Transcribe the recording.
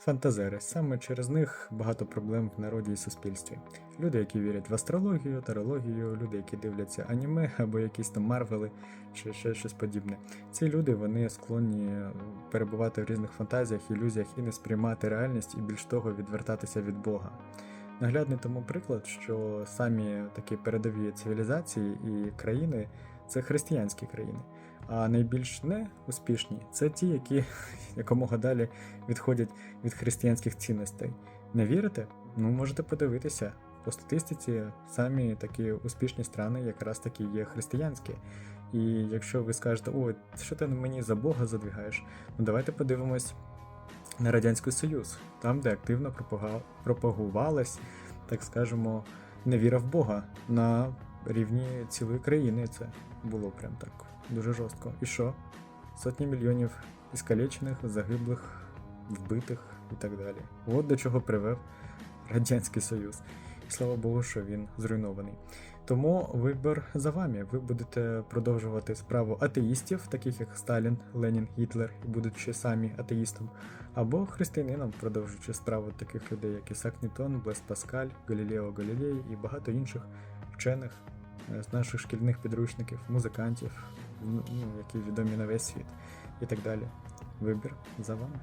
Фантазери. Саме через них багато проблем в народі і суспільстві. Люди, які вірять в астрологію, тарологію, люди, які дивляться аніме або якісь там марвели чи ще щось подібне. Ці люди вони склонні перебувати в різних фантазіях, ілюзіях і не сприймати реальність, і більш того, відвертатися від Бога. Наглядний тому приклад, що самі такі передові цивілізації і країни це християнські країни. А найбільш неуспішні це ті, які якомога далі відходять від християнських цінностей. Не вірите? Ну можете подивитися. По статистиці самі такі успішні страни якраз таки є християнські. І якщо ви скажете, о, що ти мені за Бога задвігаєш, ну давайте подивимось на Радянський Союз, там, де активно пропагувалась, так скажемо, невіра в Бога на рівні цілої країни. Це було прям так дуже жорстко. І що? Сотні мільйонів іскалечених, загиблих, вбитих і так далі. От до чого привев Радянський Союз. І слава Богу, що він зруйнований. Тому вибір за вами. Ви будете продовжувати справу атеїстів, таких як Сталін, Ленін, Гітлер, і будучи самі атеїстом, або християнином, продовжуючи справу таких людей, як Ісак Ньютон, Блес Паскаль, Галілео Галілей і багато інших вчених е, з наших шкільних підручників, музикантів, ну, які відомі на весь світ і так далі. Вибір за вами.